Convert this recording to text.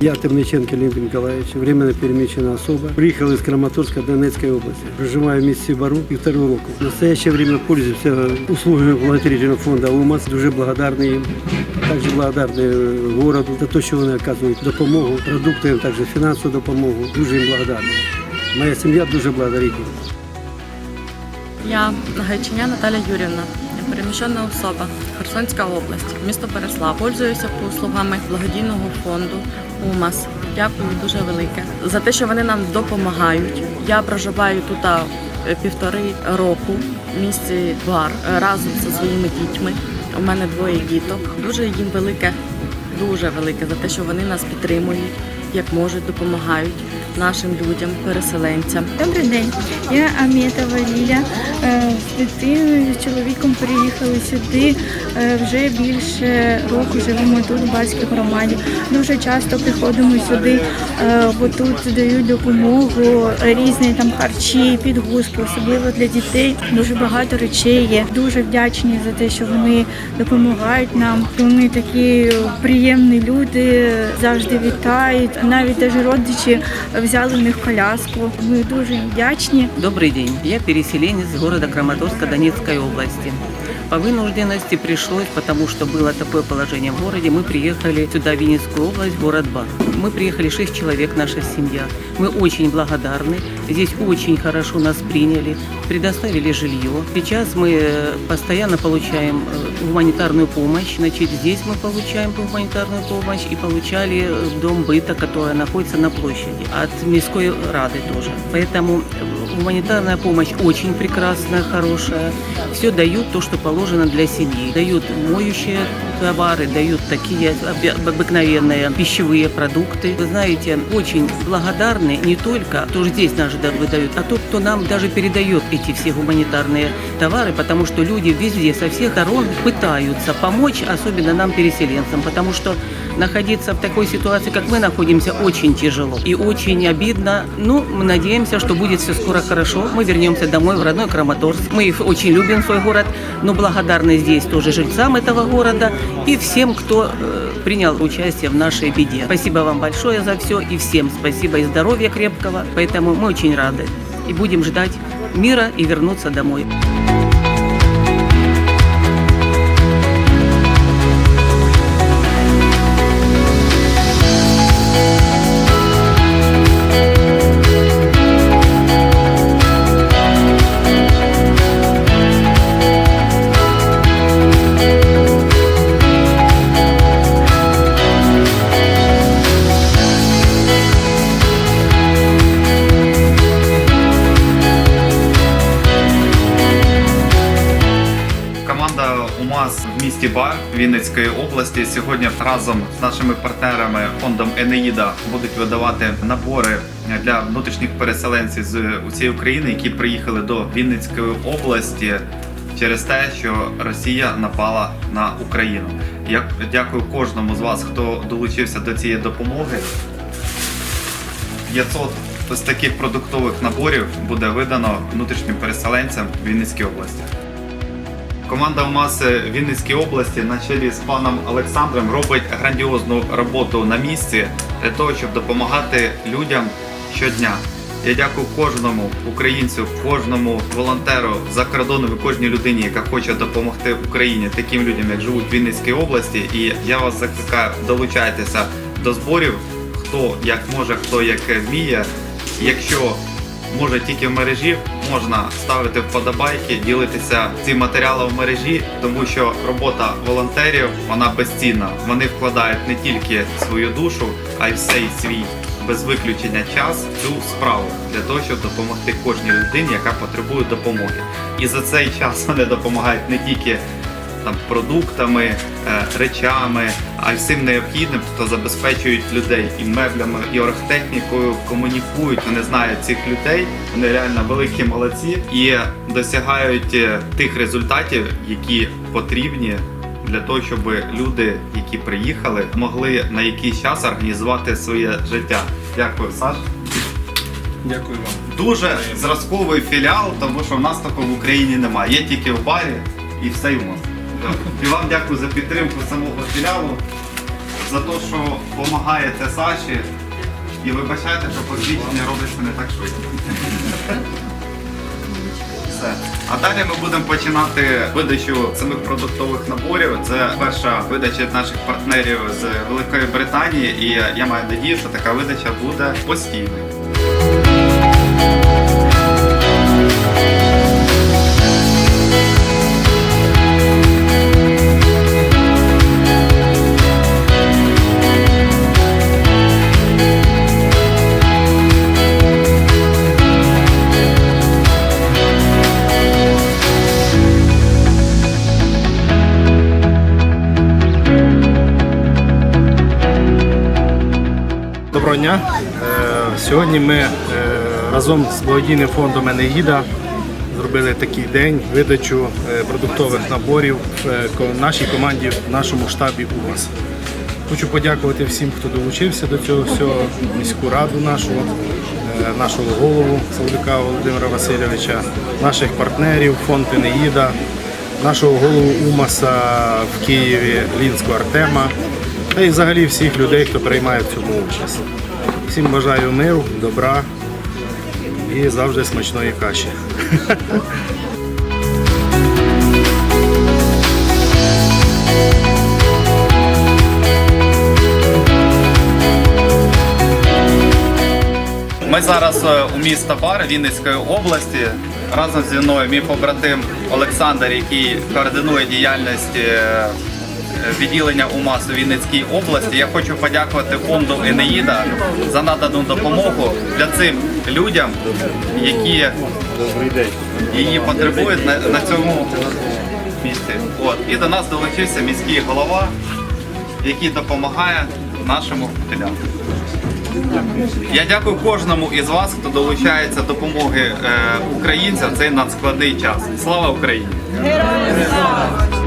Я Терниченко Леонид Николаевич, временно перемещена особа. Приехал из Краматорска Донецкой области. Проживаю в месте Бару и вторую руку. В настоящее время пользуемся услугами благотворительного фонда УМАС. Дуже благодарны им. Также благодарны городу за то, що вони оказують допомогу, продукти, також фінансову допомогу. Дуже їм благодарны. Моя сім'я дуже благодарить їм. Я Гайчиня Наталя Юрівна, переміщена особа, Херсонська область, місто Переслав. Пользуюся послугами благодійного фонду УМАС. Дякую дуже велике за те, що вони нам допомагають. Я проживаю тут півтори року в місті Бар е, разом зі своїми дітьми. У мене двоє діток. Дуже їм велике, дуже велике за те, що вони нас підтримують, як можуть, допомагають нашим людям, переселенцям. Добрий день, я Амєтова Ліля. Е, З дитиною, з чоловіком приїхали сюди. Е, Вже більше року живемо тут, в Барській громаді. Дуже часто приходимо сюди, е, бо тут дають допомогу, різні там харчі, підгузки, особливо для дітей. Дуже багато речей є. Дуже вдячні за те, що вони допомагають нам. Вони такі приємні люди, завжди вітають. Навіть даже родичі взяли в них коляску. Ми дуже вдячні. Добрий день. Я переселенець з города Краматорська Донецької области. По вынужденности пришлось, потому что было такое положение в городе, мы приехали сюда, в Винницкую область, город Бар. Мы приехали шесть человек, наша семья. Мы очень благодарны. Здесь очень хорошо нас приняли, предоставили жилье. Сейчас мы э, постоянно получаем э, гуманитарную помощь. Значит, здесь мы получаем гуманитарную помощь и получали э, дом быта, который находится на площади. От Мирской Рады тоже. Поэтому гуманитарная помощь очень прекрасная, хорошая. Все дают то, что положено для семьи. Дают моющие товары, дают такие обыкновенные пищевые продукты. Вы знаете, очень благодарны не только, кто здесь наши да- выдают, а тот, кто нам даже передает эти все гуманитарные товары, потому что люди везде, со всех сторон пытаются помочь, особенно нам, переселенцам, потому что находиться в такой ситуации, как мы находимся, очень тяжело и очень обидно. Ну, мы надеемся, что будет все скоро хорошо. Мы вернемся домой в родной Краматорск. Мы их очень любим, свой город, но благодарны здесь тоже жильцам этого города и всем, кто э, принял участие в нашей беде. Спасибо вам большое за все и всем спасибо и здоровья крепкого. Поэтому мы очень рады и будем ждать мира и вернуться домой. УМАЗ в місті Бар Вінницької області сьогодні разом з нашими партнерами фондом Енеїда будуть видавати набори для внутрішніх переселенців з усієї України, які приїхали до Вінницької області через те, що Росія напала на Україну. Я дякую кожному з вас, хто долучився до цієї допомоги. 500 ось таких продуктових наборів буде видано внутрішнім переселенцям в Вінницькій області. Команда УМАЗ Вінницькій області на чолі з паном Олександром робить грандіозну роботу на місці для того, щоб допомагати людям щодня. Я дякую кожному українцю, кожному волонтеру за кордоном і кожній людині, яка хоче допомогти Україні, таким людям, як живуть в Вінницькій області. І я вас закликаю, долучайтеся до зборів, хто як може, хто як вміє. Якщо може тільки в мережі, можна ставити вподобайки, ділитися цим матеріалом в мережі, тому що робота волонтерів вона безцінна. Вони вкладають не тільки свою душу, а й всей свій без виключення час цю справу для того, щоб допомогти кожній людині, яка потребує допомоги. І за цей час вони допомагають не тільки там продуктами, е, речами, а й всім необхідним, хто забезпечують людей і меблями, і оргтехнікою, комунікують. Вони знають цих людей. Вони реально великі молодці і досягають е, тих результатів, які потрібні. Для того, щоб люди, які приїхали, могли на якийсь час організувати своє життя. Дякую, Саш. Дякую вам. Дуже зразковий філіал, тому що в нас такого в Україні немає. Є тільки в барі і все й у нас. І вам дякую за підтримку самого філіалу. за те, що допомагаєте Саші. І вибачайте, що посвідчення робиться не так швидко. Все. А далі ми будемо починати видачу самих продуктових наборів. Це перша видача наших партнерів з Великої Британії, і я маю надію, що така видача буде постійною. Доброго дня. Е, Сьогодні ми е, разом з благодійним фондом Енеїда зробили такий день видачу е, продуктових наборів нашій команді, в нашому штабі УМАС. Хочу подякувати всім, хто долучився до цього всього, міську раду нашу, нашого голову Савлюка Володимира Васильовича, наших партнерів, фонд Енеїда, нашого голову УМАСа в Києві Лінського Артема та й взагалі всіх людей, хто приймає в цьому участь. Всім бажаю миру, добра і завжди смачної каші. Ми зараз е, у міста Бар Вінницької області. Разом зі мною мій побратим Олександр, який координує діяльність е, відділення УМАС у Вінницькій області. Я хочу подякувати фонду Енеїда за надану допомогу для цим людям, які її потребують на, на цьому місці. От. І до нас долучився міський голова, який допомагає нашим вчителям. Я дякую кожному із вас, хто долучається до допомоги е, українцям в цей надскладний час. Слава Україні! Героям слава!